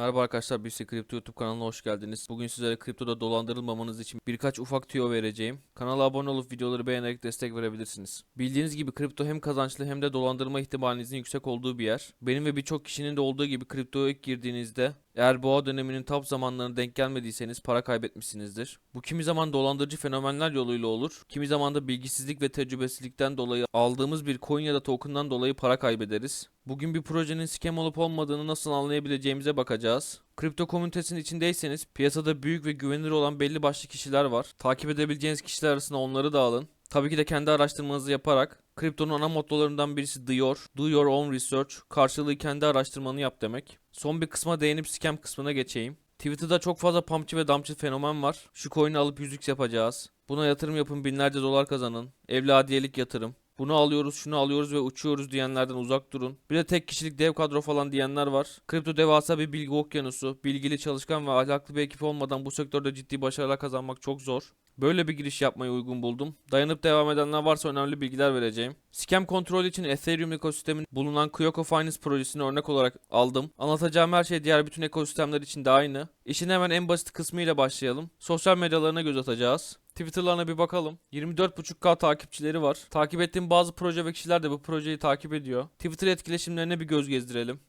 Merhaba arkadaşlar, Bilse Kripto YouTube kanalına hoş geldiniz. Bugün sizlere kriptoda dolandırılmamanız için birkaç ufak tüyo vereceğim. Kanala abone olup videoları beğenerek destek verebilirsiniz. Bildiğiniz gibi kripto hem kazançlı hem de dolandırma ihtimalinizin yüksek olduğu bir yer. Benim ve birçok kişinin de olduğu gibi kriptoya ilk girdiğinizde eğer boğa döneminin top zamanlarına denk gelmediyseniz para kaybetmişsinizdir. Bu kimi zaman dolandırıcı fenomenler yoluyla olur, kimi zaman da bilgisizlik ve tecrübesizlikten dolayı aldığımız bir coin ya da token'dan dolayı para kaybederiz. Bugün bir projenin scam olup olmadığını nasıl anlayabileceğimize bakacağız. Kripto komünitesinin içindeyseniz piyasada büyük ve güvenilir olan belli başlı kişiler var. Takip edebileceğiniz kişiler arasında onları da alın. Tabii ki de kendi araştırmanızı yaparak kriptonun ana mottolarından birisi do your, do your own research, karşılığı kendi araştırmanı yap demek. Son bir kısma değinip scam kısmına geçeyim. Twitter'da çok fazla pumpçı ve dumpçı fenomen var. Şu coin'i alıp 100x yapacağız. Buna yatırım yapın binlerce dolar kazanın. Evladiyelik yatırım. Bunu alıyoruz, şunu alıyoruz ve uçuyoruz diyenlerden uzak durun. Bir de tek kişilik dev kadro falan diyenler var. Kripto devasa bir bilgi okyanusu. Bilgili, çalışkan ve ahlaklı bir ekip olmadan bu sektörde ciddi başarılar kazanmak çok zor. Böyle bir giriş yapmayı uygun buldum. Dayanıp devam edenler varsa önemli bilgiler vereceğim. Scam kontrol için Ethereum ekosistemin bulunan Kyoko Finance projesini örnek olarak aldım. Anlatacağım her şey diğer bütün ekosistemler için de aynı. İşin hemen en basit kısmıyla başlayalım. Sosyal medyalarına göz atacağız. Twitter'larına bir bakalım. 24.5k takipçileri var. Takip ettiğim bazı proje ve kişiler de bu projeyi takip ediyor. Twitter etkileşimlerine bir göz gezdirelim.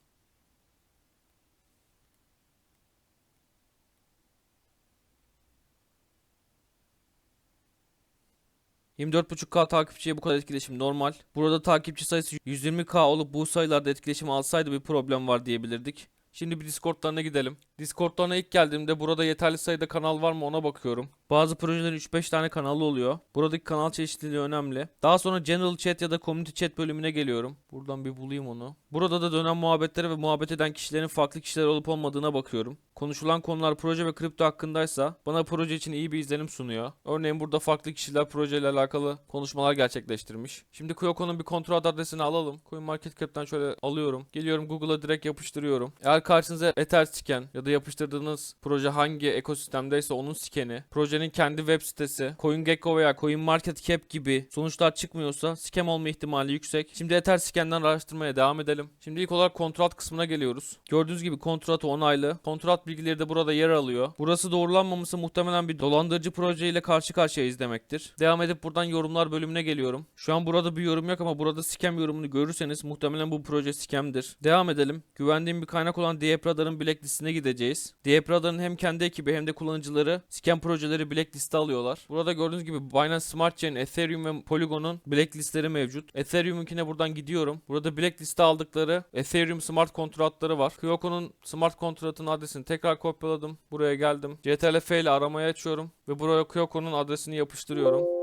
...24.5k takipçiye bu kadar etkileşim normal. Burada takipçi sayısı 120k olup bu sayılarda etkileşim alsaydı bir problem var diyebilirdik. Şimdi bir Discord'larına gidelim. Discord'larına ilk geldiğimde burada yeterli sayıda kanal var mı ona bakıyorum. Bazı projelerin 3-5 tane kanalı oluyor. Buradaki kanal çeşitliliği önemli. Daha sonra General Chat ya da Community Chat bölümüne geliyorum. Buradan bir bulayım onu. Burada da dönen muhabbetlere ve muhabbet eden kişilerin farklı kişiler olup olmadığına bakıyorum. Konuşulan konular proje ve kripto hakkındaysa bana proje için iyi bir izlenim sunuyor. Örneğin burada farklı kişiler projeyle alakalı konuşmalar gerçekleştirmiş. Şimdi Kyoko'nun bir kontrol adresini alalım. CoinMarketCap'ten şöyle alıyorum. Geliyorum Google'a direkt yapıştırıyorum. Eğer karşınıza Ether scan ya da yapıştırdığınız proje hangi ekosistemdeyse onun skeni, projenin kendi web sitesi, CoinGecko veya CoinMarketCap gibi sonuçlar çıkmıyorsa scam olma ihtimali yüksek. Şimdi Ether scan'den araştırmaya devam edelim. Şimdi ilk olarak kontrat kısmına geliyoruz. Gördüğünüz gibi kontrat onaylı. Kontrat bilgileri de burada yer alıyor. Burası doğrulanmaması muhtemelen bir dolandırıcı proje ile karşı karşıyayız demektir. Devam edip buradan yorumlar bölümüne geliyorum. Şu an burada bir yorum yok ama burada scam yorumunu görürseniz muhtemelen bu proje scam'dir. Devam edelim. Güvendiğim bir kaynak olan Diepradar'ın blacklistine gideceğiz. Diepradar'ın hem kendi ekibi hem de kullanıcıları scam projeleri blackliste alıyorlar. Burada gördüğünüz gibi Binance Smart Chain, Ethereum ve Polygon'un blacklistleri mevcut. Ethereum'unkine buradan gidiyorum. Burada blackliste aldıkları Ethereum smart kontratları var. Kyoko'nun smart kontratının adresini tekrar kopyaladım. Buraya geldim. CTRL-F ile aramayı açıyorum ve buraya Kyoko'nun adresini yapıştırıyorum.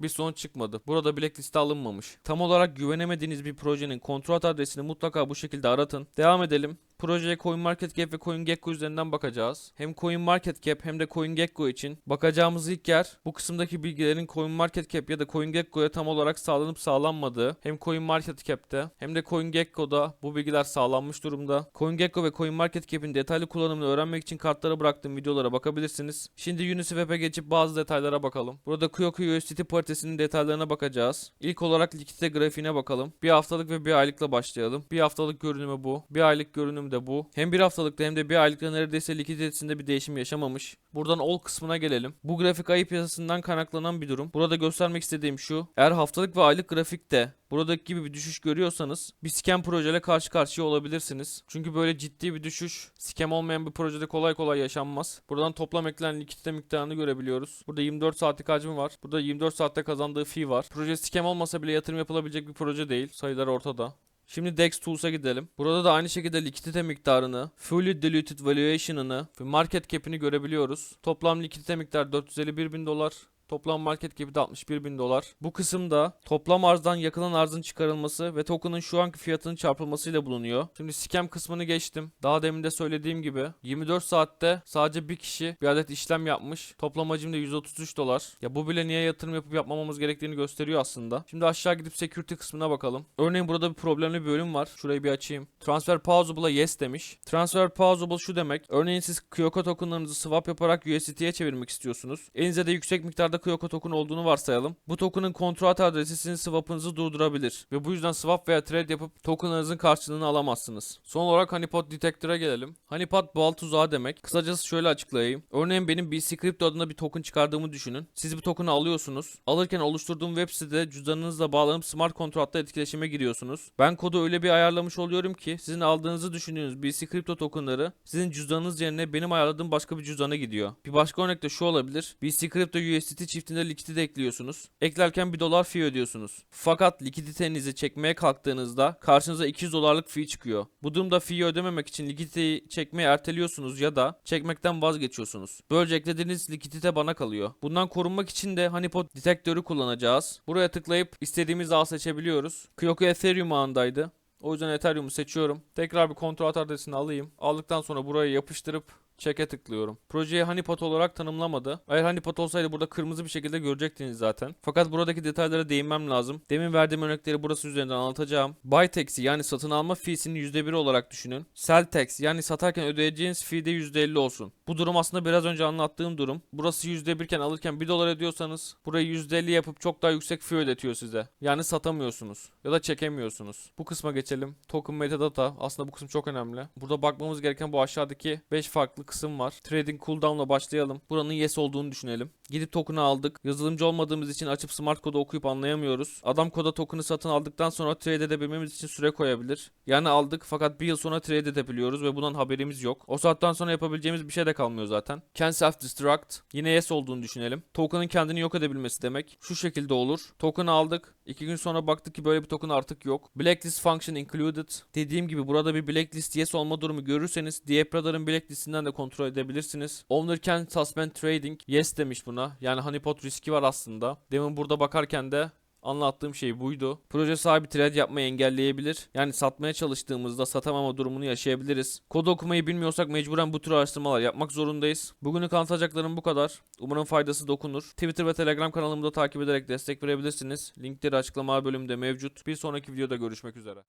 Bir sonuç çıkmadı. Burada blackliste alınmamış. Tam olarak güvenemediğiniz bir projenin kontrat adresini mutlaka bu şekilde aratın. Devam edelim. Projeye CoinMarketCap ve CoinGecko üzerinden bakacağız. Hem CoinMarketCap hem de CoinGecko için bakacağımız ilk yer bu kısımdaki bilgilerin CoinMarketCap ya da CoinGecko'ya tam olarak sağlanıp sağlanmadığı. Hem CoinMarketCap'te hem de CoinGecko'da bu bilgiler sağlanmış durumda. CoinGecko ve CoinMarketCap'in detaylı kullanımını öğrenmek için kartlara bıraktığım videolara bakabilirsiniz. Şimdi Uniswap'e geçip bazı detaylara bakalım. Burada Kyoku USDT paritesinin detaylarına bakacağız. İlk olarak likidite grafiğine bakalım. Bir haftalık ve bir aylıkla başlayalım. Bir haftalık görünümü bu. Bir aylık görünüm de bu. Hem bir haftalıkta hem de bir aylıkta neredeyse likiditesinde bir değişim yaşamamış. Buradan all kısmına gelelim. Bu grafik ayı piyasasından kaynaklanan bir durum. Burada göstermek istediğim şu. Eğer haftalık ve aylık grafikte buradaki gibi bir düşüş görüyorsanız bir scam projeyle karşı karşıya olabilirsiniz. Çünkü böyle ciddi bir düşüş scam olmayan bir projede kolay kolay yaşanmaz. Buradan toplam eklenen likidite miktarını görebiliyoruz. Burada 24 saatlik hacmi var. Burada 24 saatte kazandığı fee var. Proje scam olmasa bile yatırım yapılabilecek bir proje değil. Sayılar ortada. Şimdi DEX Tools'a gidelim. Burada da aynı şekilde likidite miktarını, fully diluted valuation'ını ve market cap'ini görebiliyoruz. Toplam likidite miktarı 451 bin dolar. Toplam market cap'i de 61 bin dolar. Bu kısımda toplam arzdan yakılan arzın çıkarılması ve token'ın şu anki fiyatının çarpılmasıyla bulunuyor. Şimdi scam kısmını geçtim. Daha demin de söylediğim gibi 24 saatte sadece bir kişi bir adet işlem yapmış. Toplam hacim de 133 dolar. Ya bu bile niye yatırım yapıp yapmamamız gerektiğini gösteriyor aslında. Şimdi aşağı gidip security kısmına bakalım. Örneğin burada bir problemli bir bölüm var. Şurayı bir açayım. Transfer pausable'a yes demiş. Transfer pausable şu demek. Örneğin siz Kyoko tokenlarınızı swap yaparak USDT'ye çevirmek istiyorsunuz. Elinizde de yüksek miktarda Kıyılarda Kyoko token olduğunu varsayalım. Bu token'ın kontrat adresi sizin swap'ınızı durdurabilir. Ve bu yüzden swap veya trade yapıp token'ınızın karşılığını alamazsınız. Son olarak Honeypot Detector'a gelelim. Honeypot bal tuzağı demek. Kısacası şöyle açıklayayım. Örneğin benim BC Crypto adına bir token çıkardığımı düşünün. Siz bu token'ı alıyorsunuz. Alırken oluşturduğum web sitede cüzdanınızla bağlanıp smart kontratla etkileşime giriyorsunuz. Ben kodu öyle bir ayarlamış oluyorum ki sizin aldığınızı düşündüğünüz BC Crypto tokenları sizin cüzdanınız yerine benim ayarladığım başka bir cüzdana gidiyor. Bir başka örnek de şu olabilir. BC Crypto USDT çiftinde likidite ekliyorsunuz. Eklerken 1 dolar fee ödüyorsunuz. Fakat likiditenizi çekmeye kalktığınızda karşınıza 200 dolarlık fee çıkıyor. Bu durumda fee'yi ödememek için likiditeyi çekmeyi erteliyorsunuz ya da çekmekten vazgeçiyorsunuz. Böylece eklediğiniz likidite bana kalıyor. Bundan korunmak için de Honeypot detektörü kullanacağız. Buraya tıklayıp istediğimiz ağ seçebiliyoruz. Kyoko Ethereum ağındaydı. O yüzden Ethereum'u seçiyorum. Tekrar bir kontrat adresini alayım. Aldıktan sonra buraya yapıştırıp Check'e tıklıyorum. Projeyi Honeypot olarak tanımlamadı. Eğer Honeypot olsaydı burada kırmızı bir şekilde görecektiniz zaten. Fakat buradaki detaylara değinmem lazım. Demin verdiğim örnekleri burası üzerinden anlatacağım. Buy tax'i yani satın alma fee'sini %1 olarak düşünün. Sell tax yani satarken ödeyeceğiniz fee de %50 olsun. Bu durum aslında biraz önce anlattığım durum. Burası %1 iken alırken 1 dolar ödüyorsanız burayı %50 yapıp çok daha yüksek fee ödetiyor size. Yani satamıyorsunuz ya da çekemiyorsunuz. Bu kısma geçelim. Token metadata aslında bu kısım çok önemli. Burada bakmamız gereken bu aşağıdaki 5 farklı kısım var. Trading cooldown'la başlayalım. Buranın yes olduğunu düşünelim. Gidip token'ı aldık. Yazılımcı olmadığımız için açıp smart kodu okuyup anlayamıyoruz. Adam koda token'ı satın aldıktan sonra trade edebilmemiz için süre koyabilir. Yani aldık fakat bir yıl sonra trade edebiliyoruz ve bundan haberimiz yok. O saatten sonra yapabileceğimiz bir şey de kalmıyor zaten. Can self destruct. Yine yes olduğunu düşünelim. Token'ın kendini yok edebilmesi demek. Şu şekilde olur. Token'ı aldık. İki gün sonra baktık ki böyle bir token artık yok. Blacklist function included. Dediğim gibi burada bir blacklist yes olma durumu görürseniz Diepradar'ın blacklistinden de kontrol edebilirsiniz. Owner can suspend trading. Yes demiş buna. Yani honeypot riski var aslında. Demin burada bakarken de Anlattığım şey buydu. Proje sahibi trade yapmayı engelleyebilir. Yani satmaya çalıştığımızda satamama durumunu yaşayabiliriz. Kod okumayı bilmiyorsak mecburen bu tür araştırmalar yapmak zorundayız. Bugünlük anlatacaklarım bu kadar. Umarım faydası dokunur. Twitter ve Telegram kanalımı da takip ederek destek verebilirsiniz. Linkleri açıklama bölümünde mevcut. Bir sonraki videoda görüşmek üzere.